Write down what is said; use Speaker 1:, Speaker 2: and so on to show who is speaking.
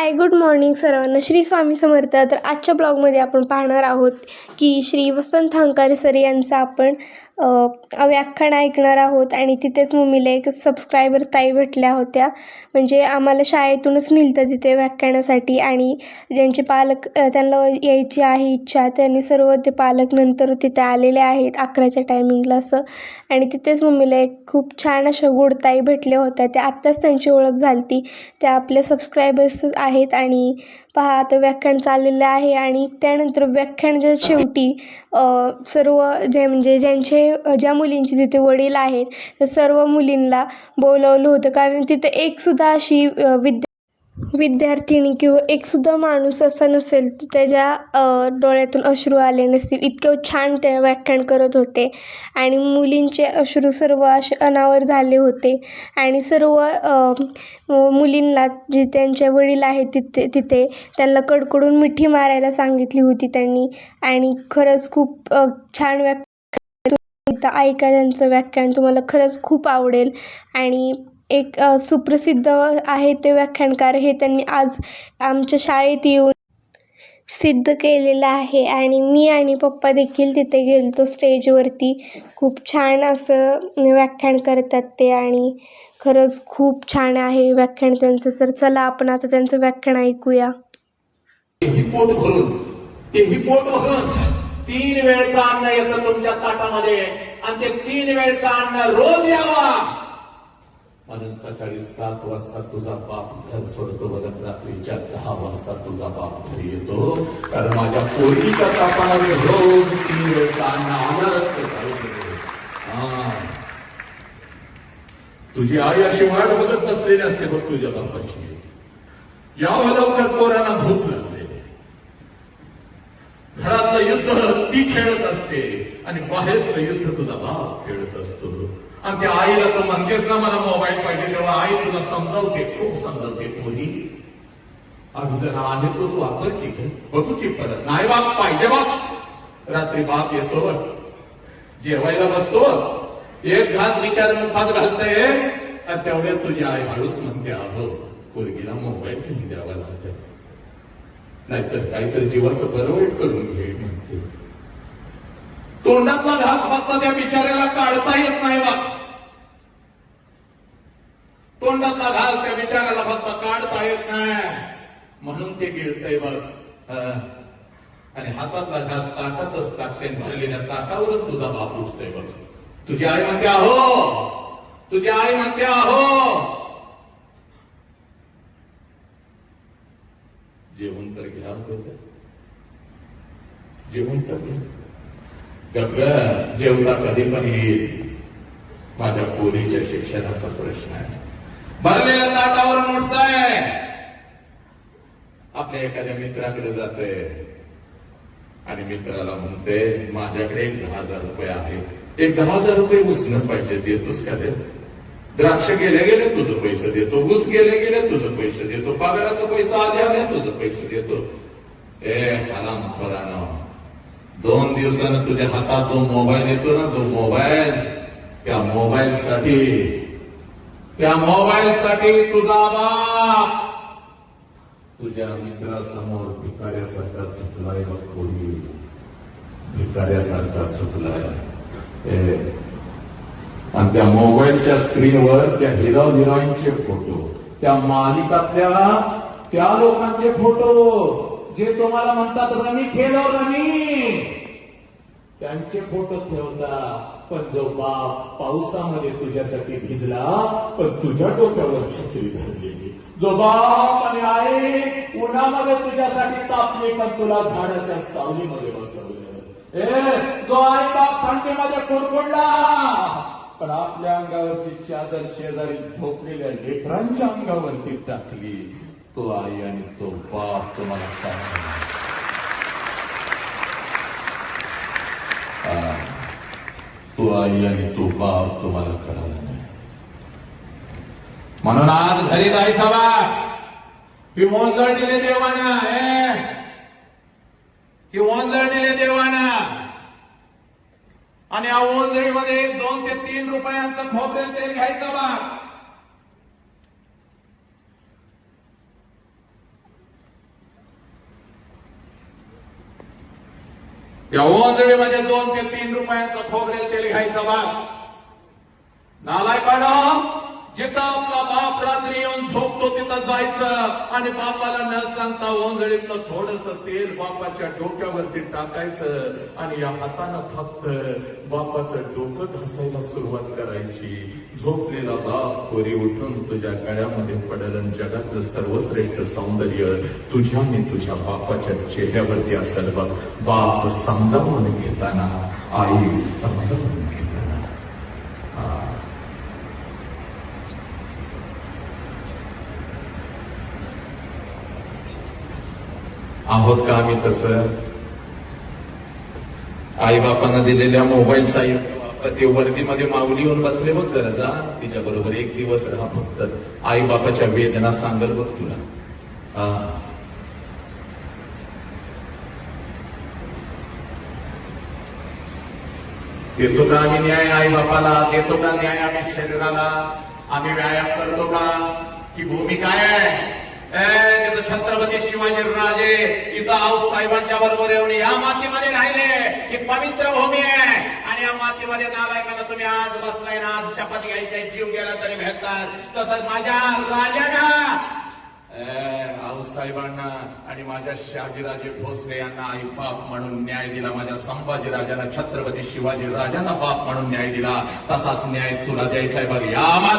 Speaker 1: Hi good morning सर्वांना. श्री स्वामी समर्थ. तर आजच्या ब्लॉगमध्ये आपण पाहणार आहोत की श्री वसंत हंकारे सर यांचं आपण व्याख्यान ऐकणार आहोत आणि तिथेच मम्मीला एक सबस्क्रायबर ताई भेटल्या होत्या. म्हणजे आम्हाला शाळेतूनच नेलतं तिथे व्याख्यानासाठी आणि ज्यांचे पालक त्यांना यायची आहे इच्छा त्यांनी सर्व ते पालक नंतर तिथे आलेले आहेत अकराच्या टायमिंगला असं. आणि तिथेच मम्मीला एक खूप छान अशा गोडताई भेटल्या होत्या. त्या आत्ताच त्यांची ओळख झाली ती त्या आपल्या सबस्क्रायबर्स आहेत आणि पहा आता व्याख्यान चाललेलं आहे आणि त्यानंतर व्याख्यानाच्या शेवटी सर्व जे म्हणजे ज्यांचे ज्या मुलींचे तिथे वडील आहेत त्या सर्व मुलींना बोलवलं होतं. कारण तिथे एकसुद्धा अशी विद्या विद्यार्थिनी किंवा एकसुद्धा माणूस असा नसेल की त्याच्या डोळ्यातून अश्रू आले नसतील. इतकं छान ते व्याख्यान करत होते. आणि मुलींचे अश्रू सर्व असे अनावर झाले होते. आणि सर्व मुलींना जे त्यांचे वडील आहेत तिथे तिथे त्यांना कडकडून मिठी मारायला सांगितली होती त्यांनी. आणि खरंच खूप छान व्याख्यान. ऐका त्यांचं व्याख्यान तुम्हाला खरंच खूप आवडेल. आणि एक सुप्रसिद्ध आहे ते व्याख्यानकार. हे त्यांनी आज आमच्या शाळेत येऊन सिद्ध केलेलं आहे आणि मी आणि पप्पा देखील तिथे गेलतो स्टेजवरती. खूप छान असं व्याख्यान करतात ते आणि खरंच खूप छान आहे व्याख्यान त्यांचं. तर चला आपण आता त्यांचं व्याख्यान ऐकूया.
Speaker 2: तेही पोट भरून तेही पोट भरून तीन वेळचं अन्न येतं तुमच्या ताटामध्ये आणि ते तीन वेळचं अन्न रोज यावा. म्हणून सकाळी सात वाजता तुझा बाप घर सोडतो. बघत रात्रीच्या दहा वाजता तुझा बाप घरी येतो. कारण माझ्या पोरीच्या ताटामध्ये रोज तीन तुझी आई अशी वाट बघत बसलेली असते बघ तुझ्या बापाची. यावं लवकर पोरांना भूक लागते. घरातलं युद्ध ती खेळत असते आणि बाहेरचं युद्ध तुझा बाप खेळत असतो. आणि त्या आईला तर म्हणतेस ना मला मोबाईल पाहिजे. तेव्हा आई तुला समजावते खूप समजावते. मुली अगं जरा आहे तू वापर की बघू की परत. नाही बाप पाहिजे बाप रात्री बाप येतो. जेवायला बसतो. एक घास विचार मुखात घालतय आणि तेवढ्यात तुझी आई हळूच म्हणते अहो पोरगीला मोबाईल घेऊन द्यावा लागत नाहीतर काहीतरी जीवाचं बरं वाईट करून घे म्हणते. तोंडातला घास मात्र त्या बिचाऱ्याला काढता येत नाही बा तोंडातला घास त्या विचाराला फक्त काढता येत नाही. म्हणून ते गिळतय बघ. आणि हातातला घास ताटातच टाकते भरलेल्या ताटावरच तुझा बाप उठतोय बघ. तुझी आई म्हणते अहो तुझी आई म्हणते अहो. जेवण तर घ्या जेवण तर घ्या. जेवता कधी पण येईल. माझ्या पोरीच्या शिक्षणाचा प्रश्न आहे. भरलेल्या ताटावर मोडताय. आपल्या एखाद्या मित्राकडे जाते. आणि मित्राला म्हणते माझ्याकडे एक दहा हजार रुपये आहे. एक दहा हजार रुपये उसणं पाहिजे देतोस का देत द्राक्ष गेले गेले तुझं पैसे देतो. ऊस गेले गेले तुझं पैसे देतो. पगाराचा पैसा आले आले तुझं पैसे देतो. ए हराम खोरानं दोन दिवसानं तुझ्या हातात जो मोबाईल येतो ना जो मोबाईल त्या मोबाईल साठी त्या मोबाईलसाठी तुझा बाप. तुझ्या मित्रासमोर भिकाऱ्यासारखा चुकलाय बघ कोणी भिकाऱ्यासारखा चुकलाय. आणि त्या मोबाईलच्या स्क्रीनवर त्या हिरो हिरोईनचे फोटो त्या मालिकातल्या त्या लोकांचे फोटो जे तुम्हाला म्हणतात रमी खेळो रमी. त्यांचे फोटो ठेवतात पण जो बाप पावसामध्ये तुझ्यासाठी भिजला पण तुझ्या डोक्यावर छत्री धरलेली जो बाप आणि आई उन्हामध्ये तुझ्यासाठी तापली पण तुला झाडाच्या सावलीमध्ये बसवलं. ए जो आई बाप थंडीमध्ये कुरकुडला पण आपल्या अंगावरती चादर शेजारी झोपलेल्या लेकरांच्या अंगावरती टाकली. तो आई आणि तो बाप तुम्हाला काय आई आणि तू बाप तुम्हाला कळाला नाही. म्हणून आज घरी जायचा ही ओंजळ दिले देवाना ही. ओंजळ दिले देवाना. आणि या ओंजळीमध्ये दोन ते तीन रुपयांचं खोबरेल तेल घ्यायचं बा. त्या ओंजळीमध्ये म्हणजे दोन ते तीन रुपयांचं खोबरेल तेल घ्यायचं बाग नालायकानं जिथं आपला बाप रात्री येऊन झोपतो तिथं जायचं आणि बापाला न सांगता ओंधळीतलं थोडस तेल बापाच्या डोक्यावरती टाकायचं आणि या हातानं फक्त बापाचं डोकं घासायला सुरुवात करायची. झोपलेला बाप कोरी उठून तुझ्या गळ्यामध्ये पडलं जगातलं सर्वश्रेष्ठ सौंदर्य तुझ्या आणि तुझ्या बापाच्या चेहऱ्यावरती असेल बघ. बाप समजावून घेताना आई समजावून घेताना हा. आहोत का आम्ही तसं? आई बापांना दिलेल्या मोबाईलचा ते वर्दीमध्ये माऊली येऊन बसले होत जरा जा तिच्या बरोबर एक दिवस राहा फक्त. आई बापाच्या वेदना सांगल बघ तुला. येतो देतो का आम्ही न्याय आई बापाला देतो का न्याय आम्ही शरीराला? आम्ही व्यायाम करतो का? ही भूमिका आहे. छत्रपती शिवाजी राजे इथं आऊस साहेबांच्या बरोबर येऊन या मातीमध्ये राहिले. ही पवित्र भूमी आहे. आणि या मातीमध्ये नालायकाला तुम्ही आज बसलाय ना आज शपथ घ्यायची जीव गेला तरी भेटतात. तसंच माझ्या राजाना आऊस साहेबांना आणि माझ्या शहाजीराजे भोसले यांना आई बाप म्हणून न्याय दिला. माझ्या संभाजी राजांना छत्रपती शिवाजी राजांना बाप म्हणून न्याय दिला. तसाच न्याय तुला द्यायचा आहे. बघ या